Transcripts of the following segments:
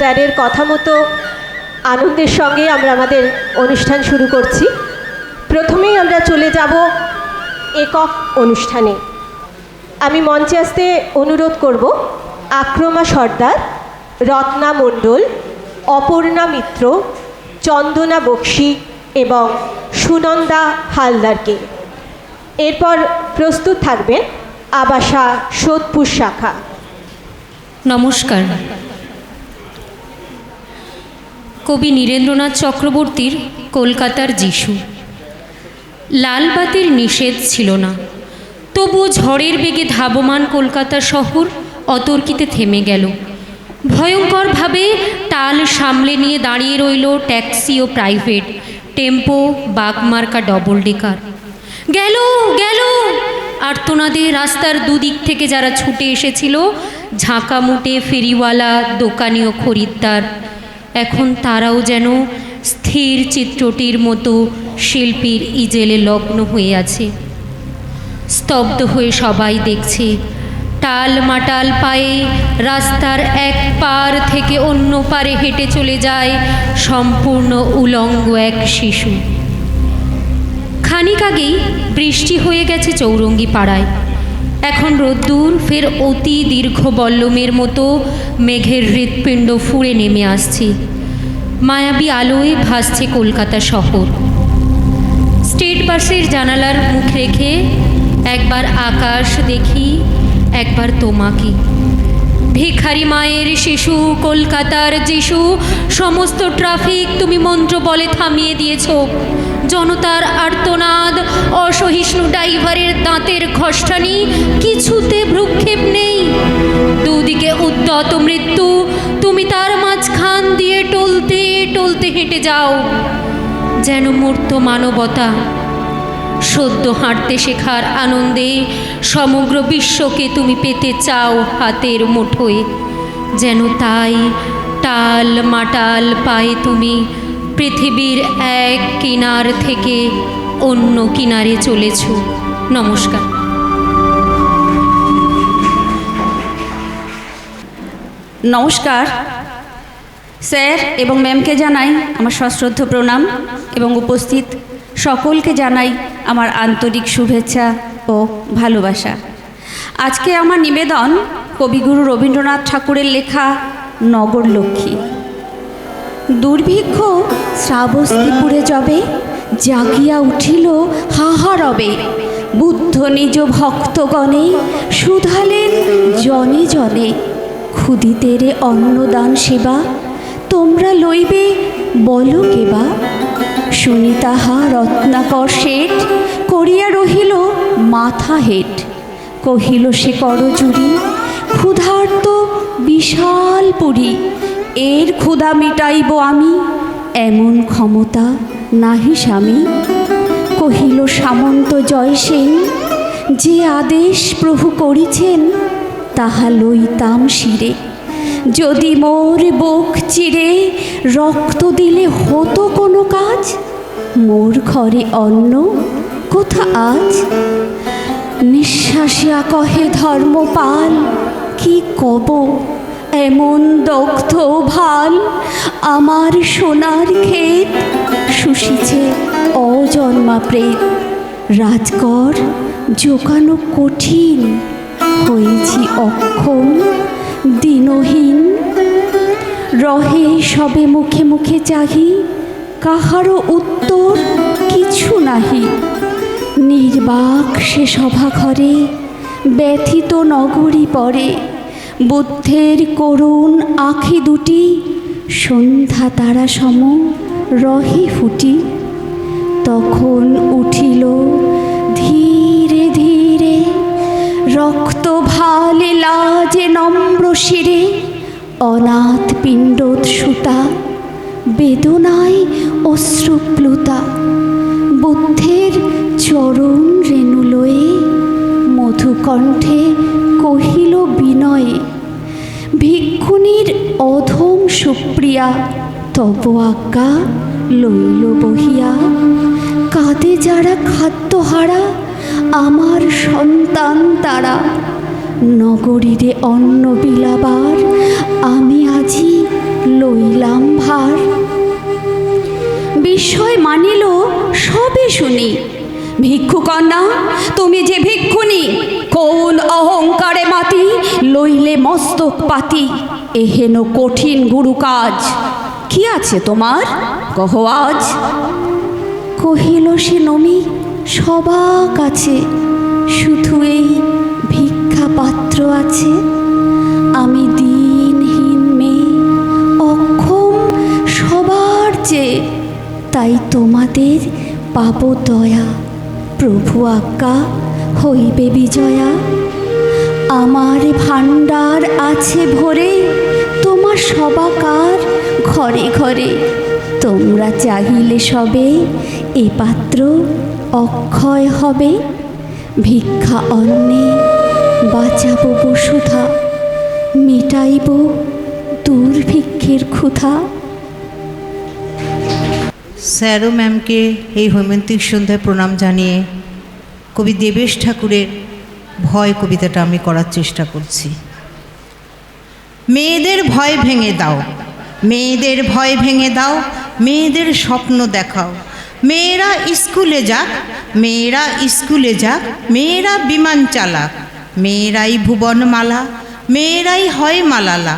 স্যারের কথা মতো আনন্দের সঙ্গে আমরা আমাদের অনুষ্ঠান শুরু করছি। প্রথমেই আমরা চলে যাব একক অনুষ্ঠানে। আমি মঞ্চে আসতে অনুরোধ করব, আক্রমা সর্দার, রত্না মণ্ডল, অপর্ণা মিত্র, চন্দনা বক্সি এবং সুনন্দা হালদারকে। এরপর প্রস্তুত থাকবেন আবাসা সোদপুর শাখা। নমস্কার। কবি নীরেন্দ্রনাথ চক্রবর্তীর কলকাতার যিশু। লালবাতির নিষেধ ছিল না। তবু ঝড়ের বেগে ধাবমান কলকাতা শহর অতর্কিতে থেমে গেল। ভয়ঙ্করভাবে তাল সামলে নিয়ে দাঁড়িয়ে রইল ট্যাক্সি ও প্রাইভেট, টেম্পো, বাগমার্কা ডবল ডেকার গেল গেল! আর্তনাদে রাস্তার দুদিক থেকে যারা ছুটে এসেছিল ঝাঁকা মুটে ফেরিওয়ালা, দোকানি ও খরিদ্দার এখন তারাও যেন স্থির চিত্রটির মতো শিল্পীর ইজেলে লগ্ন হয়ে আছে। স্তব্ধ হয়ে সবাই দেখছে টাল মাটাল পায়ে রাস্তার এক পার থেকে অন্য পারে হেঁটে চলে যায় সম্পূর্ণ উলঙ্গ এক শিশু। খানিক আগেই বৃষ্টি হয়ে গেছে চৌরঙ্গি পাড়ায়। এখন রোদ্দুর, ফের অতি দীর্ঘ বল্লমের মতো মেঘের হৃৎপিণ্ড ফুঁড়ে নেমে আসছে। মায়াবী আলোয় ভাসছে কলকাতা শহর। স্টেট বাসের জানালার মুখ রেখে একবার আকাশ দেখি, একবার তোমাকে। ভিখারি মায়ের শিশু, কলকাতার যিশু, সমস্ত ট্রাফিক তুমি মন্ত্র বলে থামিয়ে দিয়েছ। জনতার আর্তনাদ, অসহিষ্ণু ড্রাইভারের দাঁতের ঘষ্টানি, কিছুতে ভ্রুক্ষেপ নেই। দুদিকে উদ্যত মৃত্যু, তুমি তার মাঝখান দিয়ে টলতে টলতে হেঁটে যাও। যেন মূর্ত মানবতা, সদ্য হাঁটতে শেখার আনন্দে সমগ্র বিশ্বকে তুমি পেতে চাও হাতের মুঠোয়। যেন তাই টাল মাটাল পায়ে তুমি পৃথিবীর এক কিনার থেকে অন্য কিনারে চলেছ। নমস্কার। নমস্কার। স্যার এবং ম্যামকে জানাই আমার সশ্রদ্ধ প্রণাম এবং উপস্থিত সকলকে জানাই আমার আন্তরিক শুভেচ্ছা ও ভালোবাসা। আজকে আমার নিবেদন কবিগুরু রবীন্দ্রনাথ ঠাকুরের লেখা নগর লক্ষ্মী দুর্ভিক্ষ শ্রাবস্তিপুরে যবে জাগিয়া উঠিল হাহারবে। বুদ্ধ নিজ ভক্তগণে সুধালেন জনে জনে, ক্ষুদিতেরে অন্নদান সেবা, তোমরা লইবে বলো কেবা। শুনি তাহা রত্নাকর শেঠ, করিয়া রহিল মাথা হেট কহিল সে করজুরি, ক্ষুধার্ত বিশাল পুরী এর ক্ষুধা মিটাইব আমি? এমন ক্ষমতা নাহি স্বামী। কহিল, সামন্ত জয় সেন, যে আদেশ প্রভু করিছেন, তাহা লইতাম শিরে। যদি মোর বুক চিরে রক্ত দিলে হতো কোনো কাজ? মোর ঘরে অন্ন কোথা আজ? নিঃশ্বাসিয়া কহে, ধর্মপাল, কি কব? এমন দগ্ধ ভালো আমার সোনার ক্ষেত। শুষিছে অজন্মা প্রেত। রাজকর জোকানো কঠিন। হয়েছি অক্ষম, দিনহীন। রহে সবে মুখে মুখে চাহি, কাহারও উত্তর কিছু নাহি। নির্বাক সে সভা ঘরে ব্যথিত নগরী পরে। বুদ্ধের করুণ আখি দুটি, সন্ধ্যা তারা সম রহে ফুটি। তখন উঠিল ধীরে ধীরে, রক্ত ভালে লাজে নম্র শিরে, অনাথ পিণ্ডত সুতা, বেদনায় অশ্রুপ্লুতা। বুদ্ধের চরণ রেণু লয়ে মধুকণ্ঠে কহিল বিনয়ে ভিক্ষুণীর অধম সুপ্রিয়া, তব আজ্ঞা লইল বহিয়া। কাঁদে যারা খাদ্যহারা, আমার সন্তান তারা। নগরীরে অন্ন বিলাবার, আমি আজি লইলাম ভার। বিস্ময় মানিল সবে শুনি। ভিক্ষুকন্যা, তুমি যে ভিক্ষুনি কোন অহংকারে মাতি, লইলে মস্তক পাতি। এহেন কঠিন গুরু কাজ। কি আছে তোমার? কহ আজ। কহিল সে নমি সবার কাছে শুধু এই ভিক্ষা পাত্র আছে। আমি দিনহীন মেয়ে, অক্ষম সবার চেয়ে। তাই তোমাদের পাব দয়া। প্রভু আজ্ঞা হইবে বিজয়া। আমার ভাণ্ডার আছে ভরে, তোমার সবাকার ঘরে ঘরে। তোমরা চাহিলে সবে এ পাত্র অক্ষয় হবে। ভিক্ষা অন্নে বাঁচাবো বসুধা, মেটাইব দুর্ভিক্ষের ক্ষুধা। স্যার ও ম্যামকে এই হৈমন্তিক সন্ধ্যায় প্রণাম জানিয়ে কবি দেবেশ ঠাকুরের ভয় কবিতাটা আমি করার চেষ্টা করছি। মেয়েদের ভয় ভেঙে দাও, মেয়েদের ভয় ভেঙে দাও, মেয়েদের স্বপ্ন দেখাও। মেয়েরা স্কুলে যাক, মেয়েরা স্কুলে যাক, মেয়েরা বিমান চালাক, মেয়েরাই ভুবনমালা, মেয়েরাই হয় মালালা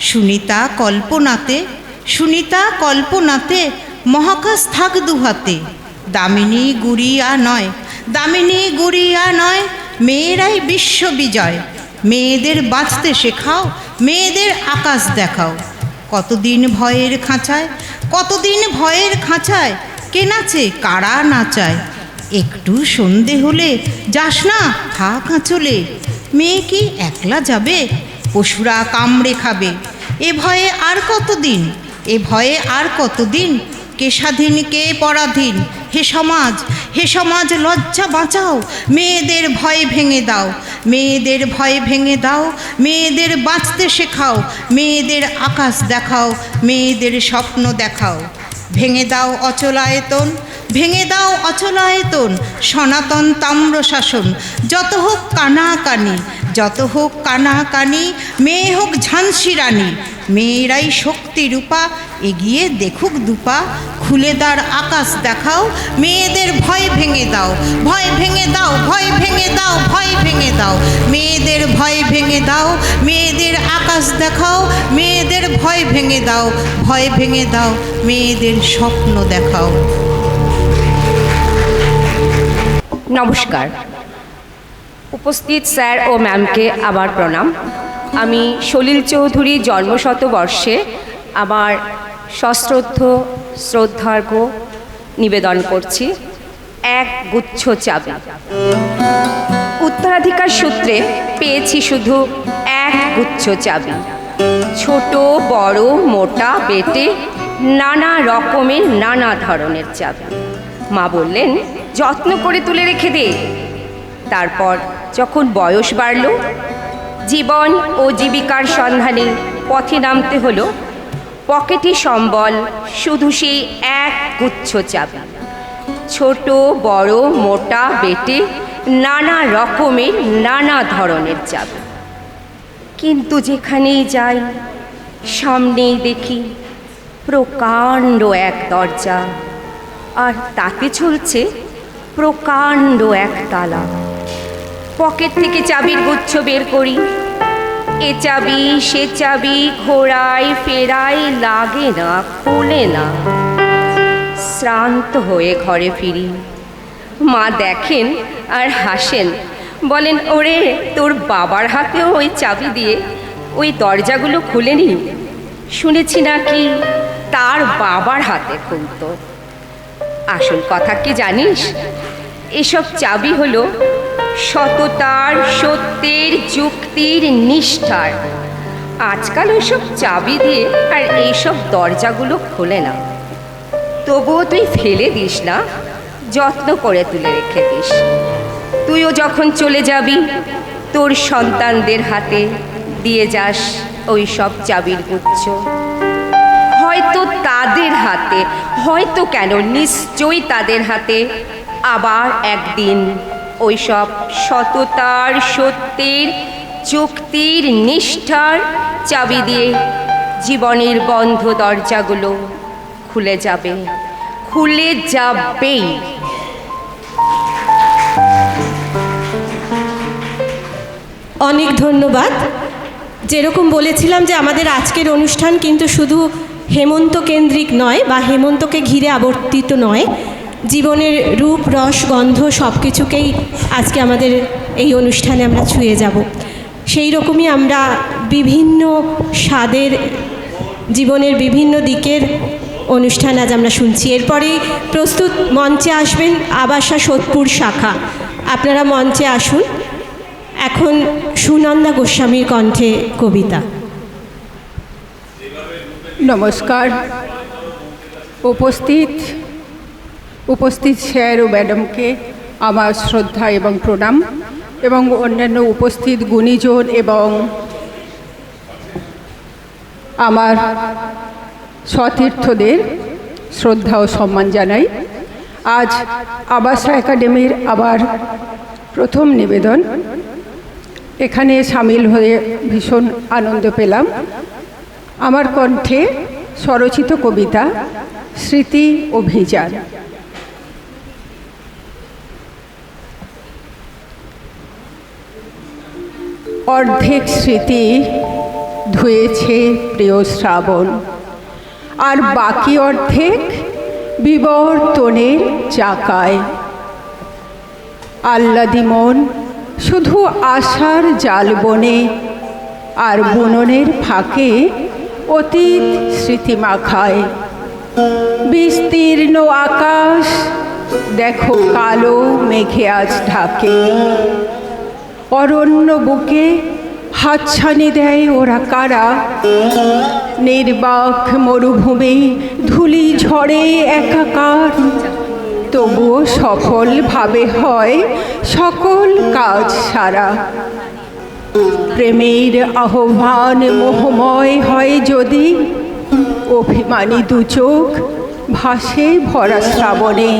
সুনিতা কল্পনাতে সুনিতা কল্পনাতে মহাকাশ থাক দুহাতে, দামিনী গুড়িয়া নয় দামিনী গুড়িয়া নয়, মেয়েরাই বিশ্ববিজয় মেয়েদের বাঁচতে শেখাও, মেয়েদের আকাশ দেখাও। কতদিন ভয়ের খাঁচায়, কতদিন ভয়ের খাঁচায়, কে নাচে, কারা নাচায়? একটু সন্ধে হলে যাস না হা আঁচলে। মেয়ে কি একলা যাবে? পশুরা কামড়ে খাবে। এ ভয়ে আর কতদিন? এ ভয়ে আর কতদিন? কে স্বাধীন, কে পরাধীন? হে সমাজ হে সমাজ, লজ্জা বাঁচাও। মেয়েদের ভয় ভেঙে দাও। মেয়েদের ভয় ভেঙে দাও। মেয়েদের বাঁচতে শেখাও। মেয়েদের আকাশ দেখাও। মেয়েদের স্বপ্ন দেখাও। ভেঙে দাও অচলায়তন ভেঙে দাও অচলায়তন সনাতন তাম্র শাসন। যত হোক কানাকানি, যত হোক কানাকানি, মেয়ে হোক ঝান্সি রানী মেয়েরাই শক্তি রূপা, এগিয়ে দেখুক দুপা। খুলে দার আকাশ দেখাও, মেয়েদের ভয় ভেঙে দাও, ভয় ভেঙে দাও, ভয় ভেঙে দাও, ভয় ভেঙে দাও। মেয়েদের ভয় ভেঙে দাও, মেয়েদের আকাশ দেখাও, মেয়েদের ভয় ভেঙে দাও, ভয় ভেঙে দাও, মেয়েদের স্বপ্ন দেখাও। নমস্কার। উপস্থিত স্যার ও ম্যামকে আবার প্রণাম। আমি সলিল চৌধুরী জন্মশতবর্ষে আমার সশ্রদ্ধ, শ্রদ্ধার্ঘ নিবেদন করছি। এক গুচ্ছ চাবি। উত্তরাধিকার সূত্রে পেয়েছি শুধু এক গুচ্ছ চাবি। ছোট, বড়, মোটা, বেটে নানা রকমের, নানা ধরনের চাবি। মা বললেন, যত্ন করে তুলে রেখে দে। তারপর যখন বয়স বাড়ল জীবন ও জীবিকার সন্ধানে পথে নামতে হলো। পকেটে সম্বল, শুধু সেই এক গুচ্ছ চাবি ছোট, বড়, মোটা, বেটে, নানা রকমের, নানা ধরনের চাবি কিন্তু যেখানেই যাই, সামনেই দেখি প্রকাণ্ড এক দরজা। আর তাতে চলছে প্রকাণ্ড এক তালা। পকেট থেকে চাবির গুচ্ছ বের করি। এ চাবি, সে চাবি ঘোরাই ফেরাই লাগে না খোলে না। শ্রান্ত হয়ে ঘরে ফিরি। মা দেখেন আর হাসেন। বলেন, ওরে, তোর বাবার হাতেও ওই চাবি দিয়ে ওই দরজাগুলো খুলে খুলেনি শুনেছি নাকি, তার বাবার হাতে খুলতো। আসল কথা কি জানিস? এসব চাবি হলো সততার, সত্যের, যুক্তির নিষ্ঠার। আজকাল ওইসব চাবি দিয়ে আর এইসব দরজাগুলো খোলে না। তবুও তুই ফেলে দিস না, যত্ন করে তুলে রেখে দিস। তুইও যখন চলে যাবি, তোর সন্তানদের হাতে দিয়ে যাস ওই সব চাবির গুচ্ছ। হয়তো তাদের হাতে, হয়তো কেন নিশ্চয়ই তাদের হাতে, আবার একদিন ওই সব সততার, সত্যের, চুক্তির, নিষ্ঠার চাবি দিয়ে জীবনের বন্ধ দরজাগুলো খুলে যাবে। খুলে যাবেই। অনেক ধন্যবাদ। যেরকম বলেছিলাম যে আমাদের আজকের অনুষ্ঠান কিন্তু শুধু হেমন্ত কেন্দ্রিক নয় বা হেমন্তকে ঘিরে আবর্তিত নয় জীবনের রূপ, রস, গন্ধ সব কিছুকেই আজকে আমাদের এই অনুষ্ঠানে আমরা ছুঁয়ে যাব। সেই রকমই আমরা বিভিন্ন স্বাদের, জীবনের বিভিন্ন দিকের অনুষ্ঠান আজ আমরা শুনছি। এরপরেই প্রস্তুত মঞ্চে আসবেন আবাসা সোদপুর শাখা। আপনারা মঞ্চে আসুন। এখন সুনন্দা গোস্বামীর কণ্ঠে কবিতা। নমস্কার। উপস্থিত উপস্থিত স্যার ও ম্যাডামকে আমার শ্রদ্ধা এবং প্রণাম এবং অন্যান্য উপস্থিত গুণীজন এবং আমার সতীর্থদের শ্রদ্ধা ও সম্মান জানাই। আজ আবাসা একাডেমির আবার প্রথম নিবেদন। এখানে সামিল হয়ে ভীষণ আনন্দ পেলাম। আমার কণ্ঠে স্বরচিত কবিতা, স্মৃতি অভিযান। অর্ধেক স্মৃতি ধুয়েছে প্রিয় শ্রাবণ। আর বাকি অর্ধেক বিবর্তনের চাকায়। আল্লাদি মন শুধু আশার জাল বনে, আর বুননের ফাঁকে অতীত স্মৃতি মাখায়। বিস্তীর্ণ আকাশ, দেখো কালো মেঘে আজ ঢাকে। অরণ্য বুকে হাতছানি দেয় ওরা কারা? নির্বাক মরুভূমি ধুলি ঝড়ে একাকার। তবুও সফলভাবে হয় সকল কাজ সারা। প্রেমের আহ্বান মোহময় হয় যদি অভিমানী দু চোখ ভাসে ভরা শ্রাবণে।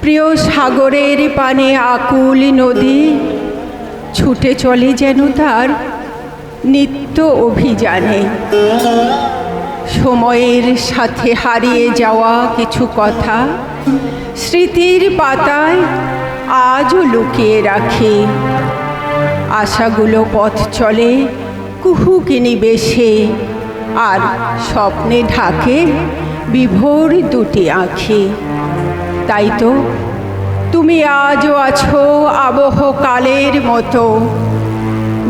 প্রিয় সাগরের পানে আকুল নদী ছুটে চলে যেন তার নিত্য অভিযানে। সময়ের সাথে হারিয়ে যাওয়া কিছু কথা স্মৃতির পাতায় আজও লুকিয়ে রাখে। আশাগুলো পথ চলে কুহুকিনি বেশে আর স্বপ্নে ঢাকে বিভোর দুটি আঁখি। তাই তো তুমি আজও আছো আবহকালের মতো।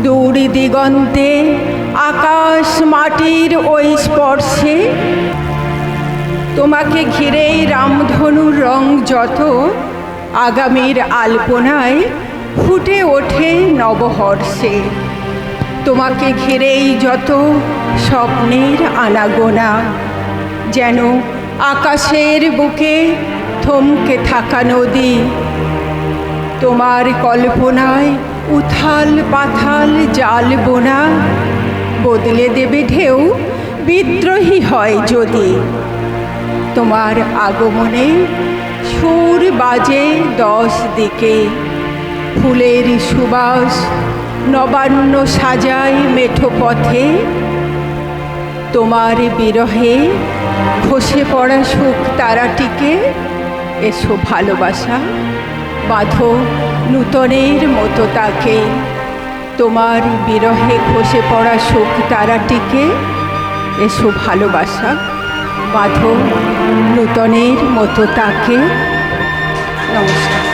দূর দিগন্তে আকাশ মাটির ওই স্পর্শে। তোমাকে ঘিরেই রামধনুর রং যত, আগামীর আলপনায় ফুটে ওঠে নবহর্ষে। তোমাকে ঘিরেই যত স্বপ্নের আনাগোনা, যেন আকাশের বুকে থমকে থাকা নদী। তোমার কল্পনায় উথাল পাথাল জাল বোনা, বদলে দেবে ঢেউ, বিদ্রোহী হয় যদি। তোমার আগমনে সুর বাজে দশ দিকে। ফুলের সুবাস নবান্ন সাজায় মেঠো পথে। তোমার বিরহে খসে পড়া সুখ তারাটিকে এসো ভালোবাসা। বাঁধো নূতনের মতো তাকে। তোমার বিরহে খসে পড়া শোক তারাটিকে। এসো ভালোবাসা। বাঁধো নূতনের মতো তাকে। নমস্কার।